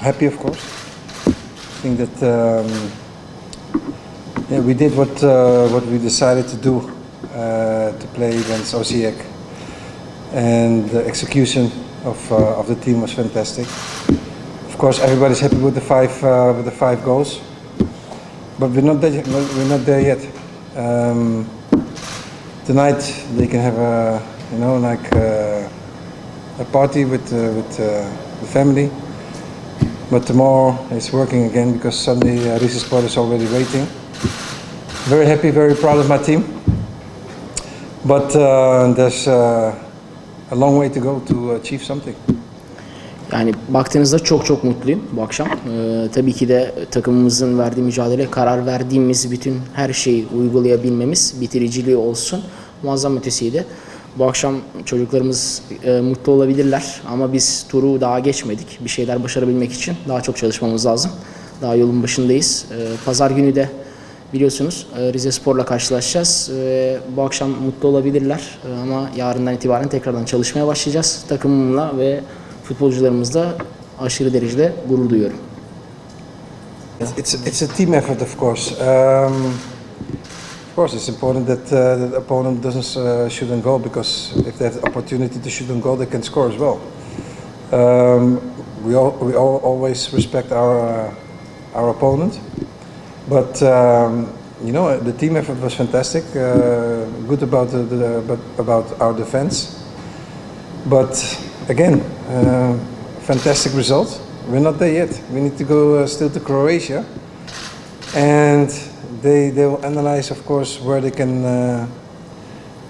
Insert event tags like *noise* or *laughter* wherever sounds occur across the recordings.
happy, of course. I think that um, yeah, we did what uh, what we decided to do uh, to play against Osijek, and the execution of uh, of the team was fantastic. Of course, everybody's happy with the five uh, with the five goals, but we're not there, we're not there yet. Um, tonight they can have a you know like uh, a party with with the family. But tomorrow it's working again because Sunday uh, Reese Sport is already waiting. Very happy, very proud of my team. But uh, there's uh, a long way to go to achieve something. Yani baktığınızda çok çok mutluyum bu akşam. Ee, tabii ki de takımımızın verdiği mücadele, karar verdiğimiz bütün her şeyi uygulayabilmemiz, bitiriciliği olsun muazzam ötesiydi. Bu akşam çocuklarımız e, mutlu olabilirler ama biz turu daha geçmedik. Bir şeyler başarabilmek için daha çok çalışmamız lazım. Daha yolun başındayız. Ee, Pazar günü de biliyorsunuz e, Rize Spor'la karşılaşacağız. Ee, Bu akşam mutlu olabilirler Ee, ama yarından itibaren tekrardan çalışmaya başlayacağız. Takımımla ve futbolcularımızla aşırı derecede gurur duyuyorum. It's, it's, a team effort, of course. Um, course, it's important that uh, the opponent doesn't uh, shoot and goal because if they have the opportunity to shoot and goal, they can score as well. Um, we all, we all always respect our uh, our opponent, but um, you know the team effort was fantastic. Uh, good about the, the about, our defense, but again, uh, fantastic result. We're not there yet. We need to go uh, still to Croatia, and they they will analyze, of course, where they can uh,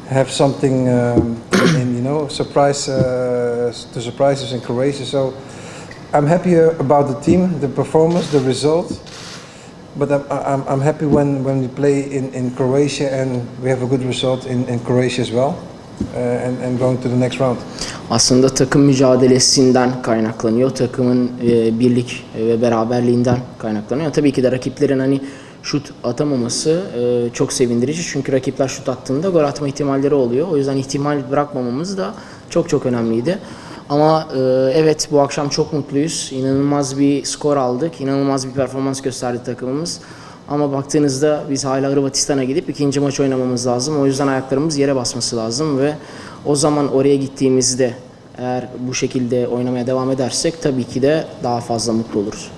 have something um, *coughs* in you know surprise uh, to surprise in Croatia. So I'm happy uh, about the team, the performance, the result. But I'm, I'm, I'm happy when, when we play in, in Croatia and we have a good result in, in Croatia as well, uh, and, and going to the next round. Aslında takım mücadelesinden kaynaklanıyor. Takımın e, birlik ve beraberliğinden kaynaklanıyor. Tabii ki de rakiplerin hani şut atamaması e, çok sevindirici. Çünkü rakipler şut attığında gol atma ihtimalleri oluyor. O yüzden ihtimal bırakmamamız da çok çok önemliydi. Ama e, evet bu akşam çok mutluyuz. İnanılmaz bir skor aldık. İnanılmaz bir performans gösterdi takımımız. Ama baktığınızda biz hala Hırvatistan'a gidip ikinci maç oynamamız lazım. O yüzden ayaklarımız yere basması lazım ve o zaman oraya gittiğimizde eğer bu şekilde oynamaya devam edersek tabii ki de daha fazla mutlu oluruz.